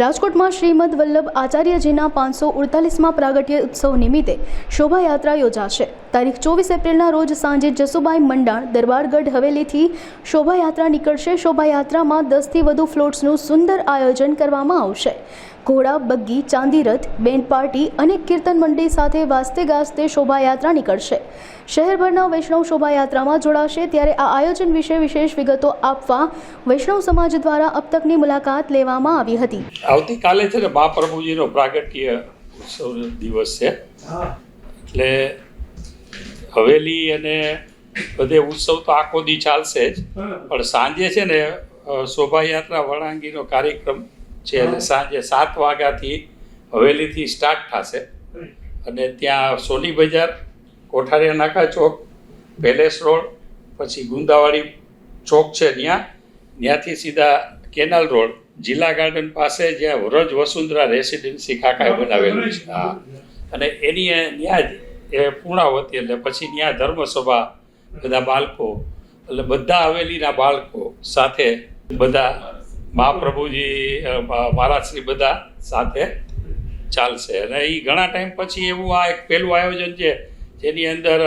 રાજકોટમાં શ્રીમદ વલ્લભ આચાર્યજીના પાંચસો ઉડતાલીસમાં પ્રાગટ્ય ઉત્સવ નિમિત્તે શોભાયાત્રા યોજાશે. તારીખ ચોવીસ એપ્રિલના રોજ સાંજે જસુબાઈ મંડાણ, દરબારગઢ હવેલીથી શોભાયાત્રા નીકળશે. શોભાયાત્રામાં દસથી વધુ ફ્લોટ્સનું સુંદર આયોજન કરવામાં આવશે. ઘોડા બગ્ગી ચાંદી રથ બેન્ડ પાર્ટી અને કીર્તન મંડળી સાથે વાસ્તે ગાસ્તે શોભાયાત્રા નીકળશે. શહેરભરના વૈષ્ણવ શોભાયાત્રામાં જોડાશે ત્યારે આ આયોજન વિશે વિશેષ વિગતો આપવા વૈષ્ણવ સમાજ દ્વારા અબ તકની મુલાકાત લેવામાં આવી હતી. આવતીકાલે છે ને મહાપ્રભુજીનો પ્રાગટ્ય ઉત્સવ દિવસ છે. એટલે હવેલી અને બધે ઉત્સવ તો આખો દી ચાલશે જ. પણ સાંજે છે ને શોભાયાત્રા વળાંગીનો કાર્યક્રમ છે સાંજે સાત વાગ્યાથી હવેલીથી સ્ટાર્ટ થશે. અને ત્યાં સોની બજાર કોઠારિયા નાકા ચોક પેલેસ રોડ પછી ગુંદાવાડી ચોક છે ત્યાં. ત્યાંથી સીધા કેનાલ રોડ જિલ્લા ગાર્ડન પાસે જ્યાં વરજ વસુંધરા રેસિડેન્સી કાકાએ બનાવેલું છે. હા. અને એની ત્યાં જ એ પૂર્ણાવતી એટલે પછી ત્યાં ધર્મસભા બધા બાળકો એટલે બધા હવેલીના બાળકો સાથે બધા મહાપ્રભુજી મહારાજ શ્રી બધા સાથે ચાલશે. અને એ ઘણા ટાઈમ પછી એવું આ એક પહેલું આયોજન છે જેની અંદર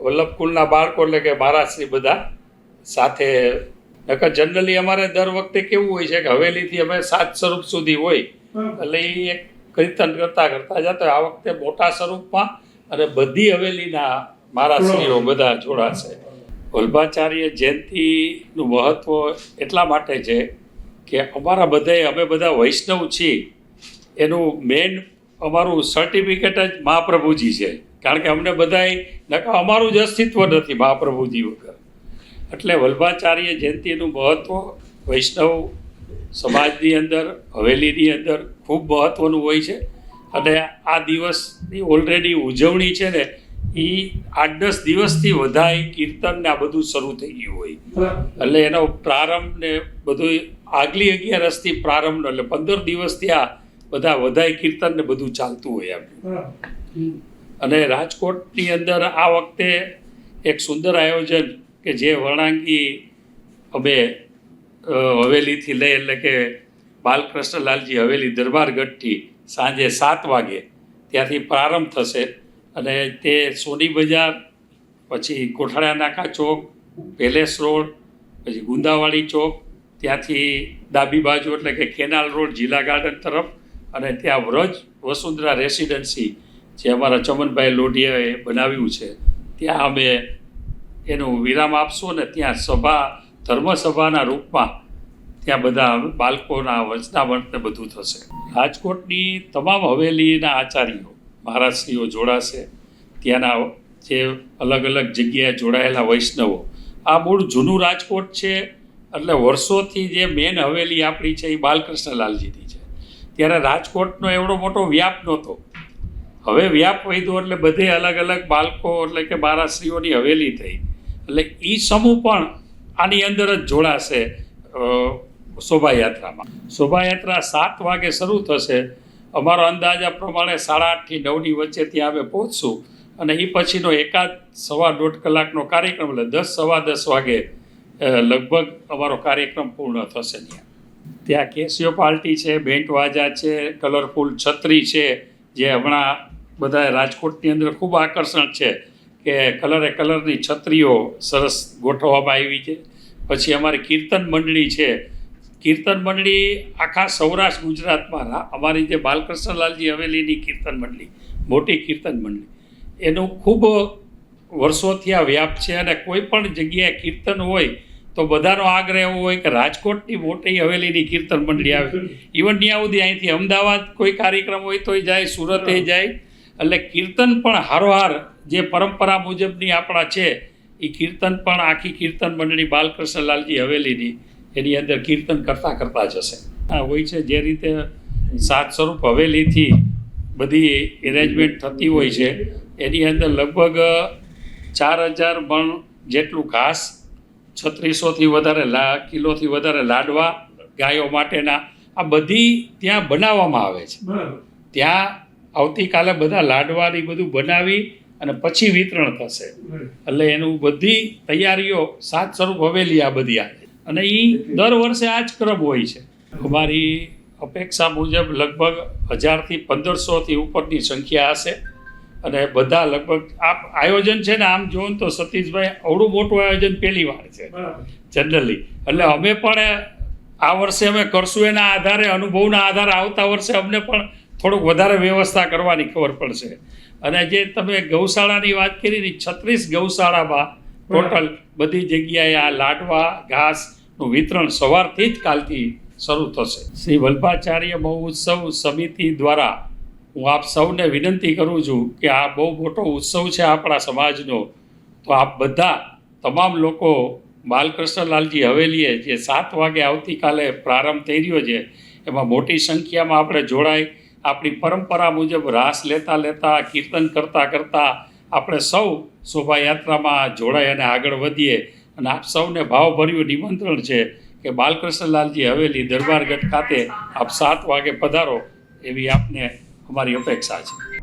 વલ્લભકુલના બાળકો એટલે કે મહારાજ શ્રી બધા સાથે નકર જનરલી અમારે દર વખતે કેવું હોય છે કે હવેલીથી અમે સાત સ્વરૂપ સુધી હોય એટલે એ એક કીર્તન કરતા કરતા જતો. આ વખતે મોટા સ્વરૂપમાં અને બધી હવેલીના મહારાજશ્રીઓ બધા જોડાશે. વલ્ભાચાર્ય જયંતિનું મહત્વ એટલા માટે છે કે અમારા બધાએ અમે બધા વૈષ્ણવ છીએ. એનું મેન અમારું સર્ટિફિકેટ જ મહાપ્રભુજી છે. કારણ કે અમને બધાય નકા અમારું જ અસ્તિત્વ નથી મહાપ્રભુજી વગર. એટલે વલ્ભાચાર્ય જયંતિનું મહત્ત્વ વૈષ્ણવ સમાજની અંદર હવેલીની અંદર ખૂબ મહત્ત્વનું હોય છે. અને આ દિવસની ઓલરેડી ઉજવણી છે ને એ આઠ દસ દિવસથી વધારે કીર્તન ને આ બધું શરૂ થઈ ગયું હોય. એટલે એનો પ્રારંભ ને બધું આગલી અગિયારસથી પ્રારંભ એટલે પંદર દિવસથી આ બધા વધારે કીર્તન ને બધું ચાલતું હોય એમ. અને રાજકોટની અંદર આ વખતે એક સુંદર આયોજન કે જે વર્ણાંગી અમે હવેલીથી લઈ એટલે કે બાલકૃષ્ણલાલજી હવેલી દરબારગઢથી સાંજે સાત વાગે ત્યાંથી પ્રારંભ થશે. અને તે સોની બજાર પછી કોઠાળા નાકા ચોક પેલેસ રોડ પછી ગુંદાવાડી ચોક ત્યાંથી ડાબી બાજુ એટલે કે કેનાલ રોડ જિલ્લા ગાર્ડન તરફ અને ત્યાં વ્રજ વસુંધરા રેસિડેન્સી જે અમારા ચમનભાઈ લોઢિયાએ બનાવ્યું છે. ત્યાં અમે એનું વિરામ આપશું ને ત્યાં સભા, ધર્મસભાના રૂપમાં ત્યાં બધા બાળકોના વંચનાવંતને બધું થશે. રાજકોટની તમામ હવેલીના આચાર્યો, મહારાજશ્રીઓ જોડાશે. ત્યાંના જે અલગ અલગ જગ્યાએ જોડાયેલા વૈષ્ણવો. આ મૂળ જૂનું રાજકોટ છે. એટલે વર્ષોથી જે મેન હવેલી આપણી છે એ બાલકૃષ્ણલાલજીની છે. ત્યારે રાજકોટનો એવડો મોટો વ્યાપ નહોતો. હવે વ્યાપ વધ્યો એટલે બધે અલગ અલગ બાળકો એટલે કે બારાશ્રીઓની હવેલી થઈ. એટલે એ સમૂહ પણ આની અંદર જ જોડાશે શોભાયાત્રામાં. શોભાયાત્રા સાત વાગે શરૂ થશે. અમારો અંદાજા પ્રમાણે સાડા આઠથી નવની વચ્ચે ત્યાં અમે પહોંચશું. અને એ પછીનો એકાદ સવા દોઢ કલાકનો કાર્યક્રમ, એટલે દસ સવા દસ વાગે લગભગ અમારો કાર્યક્રમ પૂર્ણ થશે ત્યાં. ત્યાં કેસીઓ પાર્ટી છે, બેન્ટ વાજા છે, કલરફુલ છત્રી છે, જે હમણાં બધા રાજકોટની અંદર ખૂબ આકર્ષણ છે કે કલરે કલરની છત્રીઓ સરસ ગોઠવવામાં આવી છે. પછી અમારી કીર્તન મંડળી છે. કીર્તન મંડળી આખા સૌરાષ્ટ્ર ગુજરાતમાં અમારી જે બાલકૃષ્ણલાલજી હવેલીની કીર્તન મંડળી, મોટી કીર્તન મંડળી, એનું ખૂબ વર્ષોથી આ વ્યાપ છે અને કોઈ પણ જગ્યાએ કીર્તન હોય તો બધાનો આગ્રહ એવો હોય કે રાજકોટની મોટી હવેલીની કીર્તન મંડળી આવે. ઇવન ત્યાં સુધી અહીંથી અમદાવાદ કોઈ કાર્યક્રમ હોય તોય જાય સુરતે જાય. એટલે કીર્તન પણ હારોહાર જે પરંપરા મુજબની આપણા છે એ કીર્તન પણ આખી કીર્તન મંડળી બાલકૃષ્ણલાલજી હવેલીની એની અંદર કીર્તન કરતાં કરતાં જશે આ હોય છે જે રીતે સાત સ્વરૂપ હવેલીથી બધી એરેન્જમેન્ટ થતી હોય છે. એની અંદર લગભગ ચાર હજાર મણ જેટલું ઘાસ છત્રીસોથી વધારે લા કિલોથી વધારે લાડવા ગાયો માટેના આ બધી ત્યાં બનાવવામાં આવે છે. ત્યાં આવતીકાલે બધા લાડવાની બધું બનાવી અને પછી વિતરણ થશે. એટલે એનું બધી તૈયારીઓ સાત સ્વરૂપ હવેલી આ બધી આવે. અને એ દર વર્ષે આ જ ક્રમ હોય છે. અમારી અપેક્ષા મુજબ લગભગ હજારથી પંદરસોથી ઉપરની સંખ્યા હશે. અને બધા લગભગ આ આયોજન છે ને આમ જોઉં તો સતીશભાઈ અવડું મોટું આયોજન પહેલી વાર છે. જનરલી એટલે અમે પણ આ વર્ષે અમે કરશું એના આધારે અનુભવના આધારે આવતા વર્ષે અમને પણ થોડુંક વધારે વ્યવસ્થા કરવાની ખબર પડશે. અને જે તમે ગૌશાળાની વાત કરી ને છત્રીસ ગૌશાળામાં ટોટલ બધી જગ્યાએ આ લાડવા ઘાસનું વિતરણ સવારથી જ કાલથી શરૂ થશે. શ્રી વલ્ભાચાર્ય મહોત્સવ સમિતિ દ્વારા હું આપ સૌને વિનંતી કરું છું કે આ બહુ મોટો ઉત્સવ છે આપણા સમાજનો. તો આપ બધા, તમામ લોકો, બાલકૃષ્ણલાલજી હવેલીએ જે સાત વાગે આવતીકાલે પ્રારંભ થઈ રહ્યો છે, એમાં મોટી સંખ્યામાં આપણે જોડાય આપણી પરંપરા મુજબ રાસ લેતા લેતા, કીર્તન કરતાં કરતાં આપણે સૌ શોભાયાત્રામાં જોડાઈ અને આગળ વધીએ. અને આપ સૌને ભાવભર્યું નિમંત્રણ છે કે બાલકૃષ્ણલાલજી હવેલી દરબારગઢ ખાતે આપ સાત વાગે પધારો એવી આપને અમારી અપેક્ષા છે